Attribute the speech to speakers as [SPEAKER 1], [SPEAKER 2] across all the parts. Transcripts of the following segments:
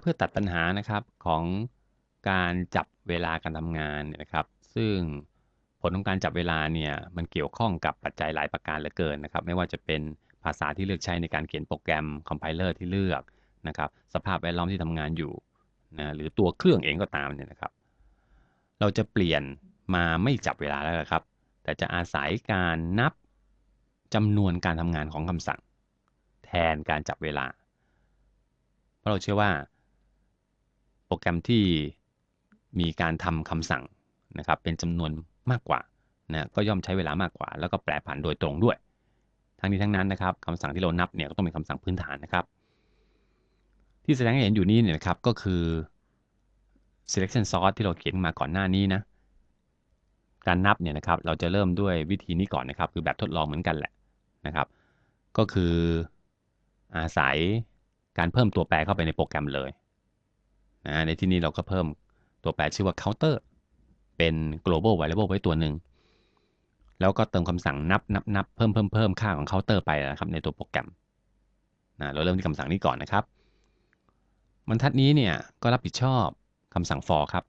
[SPEAKER 1] เพื่อตัดปัญหานะครับของการจับเวลาการทำงานเนี่ยนะครับ ซึ่งผลของการจับเวลาเนี่ยมันเกี่ยวข้องกับปัจจัยหลายประการเหลือเกินนะครับ ไม่ว่าจะเป็นภาษาที่เลือกใช้ในการเขียนโปรแกรมคอมไพเลอร์ที่เลือกนะครับ สภาพแวดล้อมที่ทำงานอยู่นะหรือตัวเครื่องเองก็ตามเนี่ยนะครับ เราจะเปลี่ยนมาไม่จับเวลาแล้วครับ แต่จะอาศัยการนับจำนวนการทำงานของคำสั่ง แทนการจับเวลา เพราะเราเชื่อว่า รแกรมที่มีการทำคำสั่งนะครับเป็นจำนวนมากกว่านะก็ย่อมใช้เวลามากกว่า แล้วก็แปรผันโดยตรงด้วย ทั้งนี้ทั้งนั้นนะครับคำสั่งที่เรานับเนี่ยก็ต้องเป็นคำสั่งพื้นฐานนะครับ ที่แสดงให้เห็นอยู่นี้เนี่ยนะครับก็คือ selection sort ที่เราเขียนมาก่อนหน้านี้นะการนับเนี่ยนะครับเราจะเริ่มด้วยวิธีนี้ก่อนนะครับ คือแบบทดลองเหมือนกันแหละนะครับ ก็คืออาศัยการเพิ่มตัวแปรเข้าไปในโปรแกรมเลย นะในที่นี้เราก็เพิ่มตัวแปรชื่อว่า counter เป็น global variable ไว้ตัวหนึ่ง แล้วก็เติมคำสั่งนับนับนับเพิ่มเพิ่มเพิ่มค่าของ counter ไปนะครับในตัวโปรแกรมนะเราเริ่มที่คำสั่งนี้ก่อนนะครับบรรทัดนี้เนี่ยก็รับผิดชอบคำสั่ง for ครับ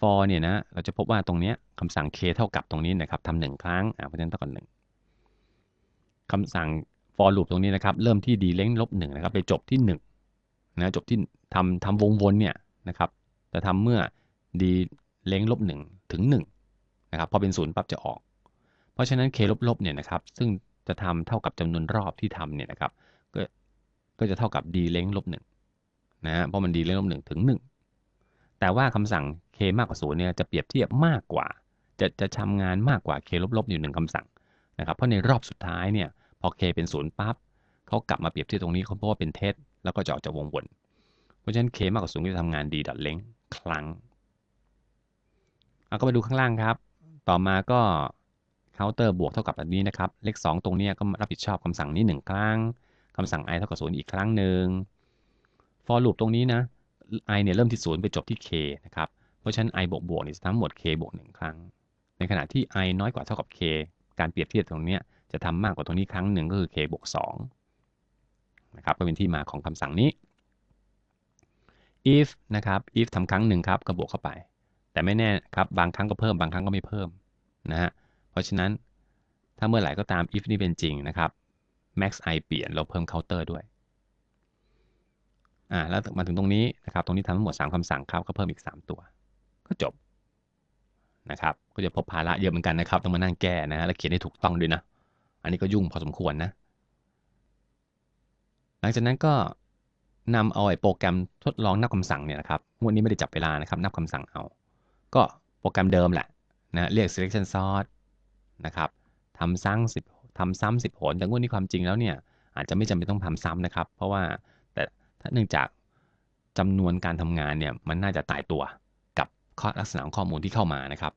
[SPEAKER 1] for เนี่ยนะเราจะพบว่าตรงนี้คำสั่ง k เท่ากับตรงนี้นะครับทำหนึ่งครั้งอ่าเพราะฉะนั้นเท่ากับหนึ่งคำสั่ง for loop ตรงนี้นะครับ เริ่มที่ d length ลบหนึ่งนะครับ ไปจบที่ 1 นะจบที่ทำทำวงวนเนี่ยนะครับจะทำเมื่อ d length ลบหนึ่งถึง1นะครับพอเป็นศูนย์ปั๊บจะออก เพราะฉะนั้น k ลบลบเนี่ยนะครับซึ่งจะทำเท่ากับจำนวนรอบที่ทำเนี่ยนะครับก็ก็จะเท่ากับ d length ลบหนึ่งนะฮะเพราะมัน d length ลบหนึ่งถึง 1 แต่ว่าคำสั่ง k มากกว่าศูนย์เนี่ยจะเปรียบเทียบมากกว่า จะจะทำงานมากกว่า k ลบลบอยู่หนึ่งคำสั่งนะครับเพราะในรอบสุดท้ายเนี่ยพอ k เป็นศูนย์ปั๊บเขากลับมาเปรียบเทียบตรงนี้เขาเพราะว่าเป็นเท็จ แล้วก็จะออกจากวงวนเพราะฉะนั้น k มากกว่าศูนย์จะทำงาน d dot length ครั้งเอาก็ไปดูข้างล่างครับ ต่อมาก็ counter บวกเท่ากับแบบนี้นะครับ เลข 2 ตรงนี้ก็รับผิดชอบคำสั่งนี้ 1 ครั้งคำสั่ง i เท่ากับ0อีกครั้งหนึ่ง for loop ตรงนี้นะ i เนี่ยเริ่มที่0ไปจบที่ k นะครับ เพราะฉะนั้น i บวกบวกนี่ทั้งหมด k บวก1ครั้ง ในขณะที่ i น้อยกว่าเท่ากับ k การเปรียบเทียบตรงนี้จะทำมากกว่าตรงนี้ครั้งหนึ่งก็คือ k บวก2 นะครับก็เป็นที่มาของคำสั่งนี้ if นะครับ if ทำครั้งหนึ่งครับก็บวกเข้าไป แต่ไม่แน่ครับบางครั้งก็เพิ่มบางครั้งก็ไม่เพิ่มนะฮะเพราะฉะนั้นถ้าเมื่อไหร่ก็ตาม if นี่เป็นจริงนะครับ max i เปลี่ยนเราเพิ่ม counter ด้วยอ่าแล้วมาถึงตรงนี้นะครับ ตรงนี้ทำทั้งหมด 3คำสั่งครับก็เพิ่มอีก 3 ตัว ก็จบนะครับ ก็จะพบภาระเยอะเหมือนกันนะครับ ต้องมานั่งแก้นะและเขียนให้ถูกต้องด้วยนะ อันนี้ก็ยุ่งพอสมควรนะ หลังจากนั้นก็นำเอาไอ้โปรแกรมทดลองนับคำสั่งเนี่ยนะครับงวดนี้ไม่ได้จับเวลานะครับ นับคำสั่งเอา ก็โปรแกรมเดิมแหละนะเรียก selection sort นะครับทำซ้ำสิบทำซ้ำสิบหนแต่งวดนี้ความจริงแล้วเนี่ย อาจจะไม่จำเป็นต้องทำซ้ำนะครับ เพราะว่าแต่ถ้าเนื่องจากจำนวนการทำงานเนี่ยมันน่าจะตายตัวกับข้อลักษณะของข้อมูลที่เข้ามานะครับ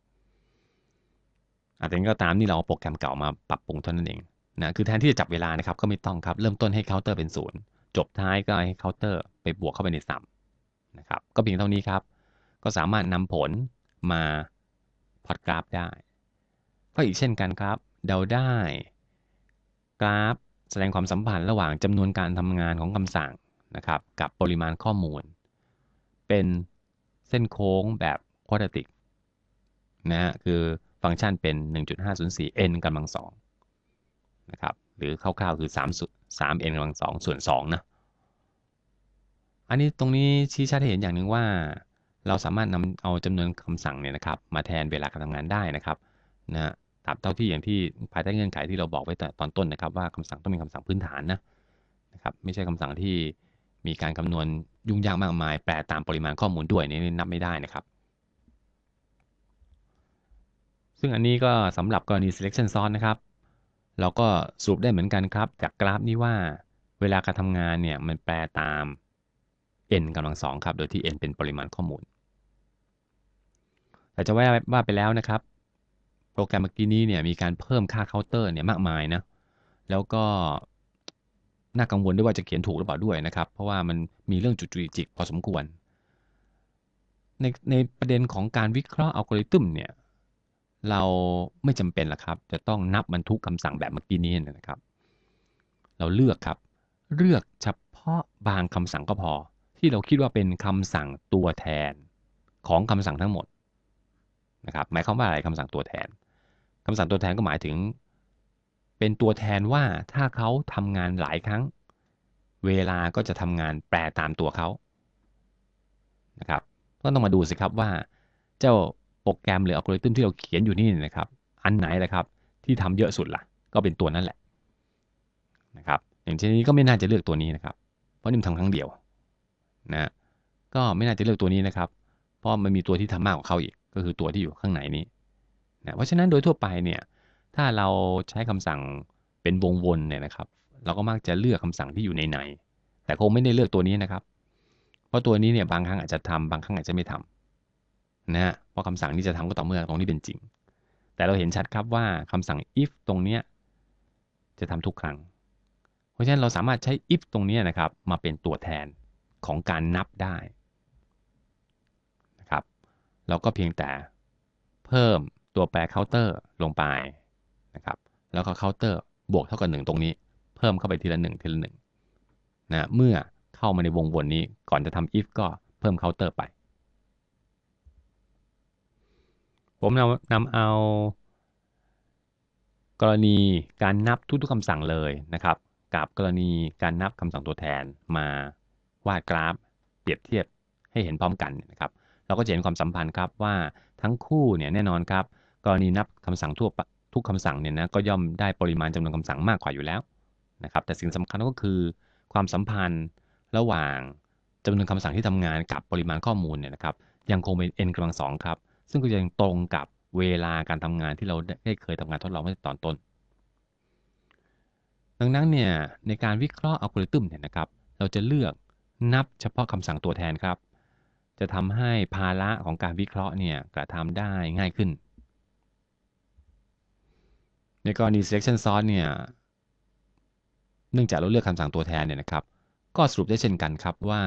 [SPEAKER 1] อาจจะก็ตามนี่เราเอาโปรแกรมเก่ามาปรับปรุงเท่านั้นเอง นะคือแทนที่จะจับเวลานะครับก็ไม่ต้องครับ เริ่มต้นให้เคาน์เตอร์เป็นศูนย์จบท้ายก็ให้เคาน์เตอร์ไปบวกเข้าไปในซ้ำนะครับก็เพียงเท่านี้ครับ ก็สามารถนำผลมาพอดกราฟได้ ก็อีกเช่นกันครับ เดาได้กราฟแสดงความสัมพันธ์ระหว่างจำนวนการทำงานของคำสั่งนะครับ กับปริมาณข้อมูล เป็นเส้นโค้งแบบควอดติกนะฮะคือฟังก์ชันเป็น 1.504 n กำลังสองนะครับ หรือคร่าวๆคือ3 3 n กำลังสองส่วน2นะอันนี้ตรงนี้ชี้ชัดเห็นอย่างหนึ่งว่า เราสามารถนำเอาจำนวนคำสั่งเนี่ยนะครับ มาแทนเวลาการทำงานได้นะครับนะตามเท่าที่อย่างที่ภายใต้เงื่อนไขที่เราบอกไว้ตอนต้นนะครับ ว่าคำสั่งต้องเป็นคำสั่งพื้นฐานนะนะครับไม่ใช่คำสั่งที่มีการคำนวณยุ่งยากมากมาย แปลตามปริมาณข้อมูลด้วยนี่นับไม่ได้นะครับ ซึ่งอันนี้ก็สำหรับกรณี selection sort นะครับ เราก็สรุปได้เหมือนกันครับ จากกราฟนี้ว่า เวลาการทำงานเนี่ยมันแปลตาม n กำลังสองครับ โดยที่ n เป็นปริมาณข้อมูล แต่จะว่าว่าไปแล้วนะครับ โปรแกรมเมื่อกี้นี้เนี่ยมีการเพิ่มค่าเคาน์เตอร์เนี่ยมากมายนะ แล้วก็น่ากังวลด้วยว่าจะเขียนถูกหรือเปล่าด้วยนะครับ เพราะว่ามันมีเรื่องจุดจุจิกพอสมควร ในในประเด็นของการวิเคราะห์อัลกอริทึมเนี่ย เราไม่จำเป็นละครับ จะต้องนับบรรทุกคำสั่งแบบเมื่อกี้นี้นะครับ เราเลือกครับ เลือกเฉพาะบางคำสั่งก็พอ ที่เราคิดว่าเป็นคำสั่งตัวแทนของคำสั่งทั้งหมดนะครับ หมายความว่าอะไรคำสั่งตัวแทนคำสั่งตัวแทนก็หมายถึง เป็นตัวแทนว่าถ้าเขาทำงานหลายครั้ง เวลาก็จะทำงานแปลตามตัวเขานะครับ ก็ต้องมาดูสิครับว่า เจ้า โปรแกรมหรืออัลกอริทึมที่เราเขียนอยู่นี่นะครับ อันไหนแหละครับที่ทำเยอะสุดละ่ะ ก็เป็นตัวนั้นแหละนะครับ อย่างเช่นนี้ก็ไม่น่าจะเลือกตัวนี้นะครับ เพราะนี่มันทำครั้งเดียวนะก็ไม่น่าจะเลือกตัวนี้นะครับ เพราะมันมีตัวที่ทำมากกว่าเขาอีก ก็คือตัวที่อยู่ข้างในนี้นะเพราะฉะนั้นโดยทั่วไปเนี่ยถ้าเราใช้คำสั่งเป็นวงวนเนี่ยนะครับ เราก็มักจะเลือกคำสั่งที่อยู่ในในแต่คงไม่ได้เลือกตัวนี้นะครับ เพราะตัวนี้เนี่ยบางครั้งอาจจะทำบางครั้งอาจจะไม่ทำ นะฮะเพราะคำสั่งนี้จะทำก็ต่อเมื่อตรงนี้เป็นจริง แต่เราเห็นชัดครับว่าคำสั่ง if ตรงเนี้ยจะทำทุกครั้ง เพราะฉะนั้นเราสามารถใช้ if ตรงนี้นะครับมาเป็นตัวแทนของการนับได้นะครับเราก็เพียงแต่เพิ่มตัวแปร counter ลงไปนะครับแล้วก็ counter บวกเท่ากับ 1 ตรงนี้ เพิ่มเข้าไปทีละ 1 ทีละ1นะเมื่อเข้ามาในวงวนนี้ก่อนจะทำ if ก็เพิ่ม counter ไป ผมนำนำเอา กรณีการนับทุกๆคำสั่งเลยนะครับ กับกรณีการนับคำสั่งตัวแทนมาวาดกราฟ เปรียบเทียบให้เห็นพร้อมกันนะครับ เราก็จะเห็นความสัมพันธ์ครับว่าทั้งคู่เนี่ยแน่นอนครับ กรณีนับคำสั่งทั่วทุกคำสั่งเนี่ยนะก็ย่อมได้ปริมาณจำนวนคำสั่งมากกว่าอยู่แล้วนะครับแต่สิ่งสำคัญก็คือความสัมพันธ์ระหว่างจำนวนคำสั่งที่ทำงานกับปริมาณข้อมูลเนี่ยนะครับยังคงเป็น n กำลังสองครับ ซึ่งก็ยังตรงกับเวลาการทำงานที่เราได้เคยทำงานทดลองเมื่อตอนต้น ดังนั้นเนี่ยในการวิเคราะห์อัลกอริทึมเนี่ยนะครับ เราจะเลือกนับเฉพาะคำสั่งตัวแทนครับ จะทำให้ภาระของการวิเคราะห์เนี่ยกระทำได้ง่ายขึ้น ในกรณี selection sort เนี่ยเนื่องจากเราเลือกคำสั่งตัวแทนเนี่ยนะครับ ก็สรุปได้เช่นกันครับว่า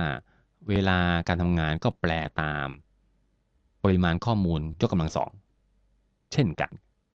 [SPEAKER 1] เวลาการทำงานก็แปลตาม ปริมาณข้อมูลยกกำลังสองเช่นกัน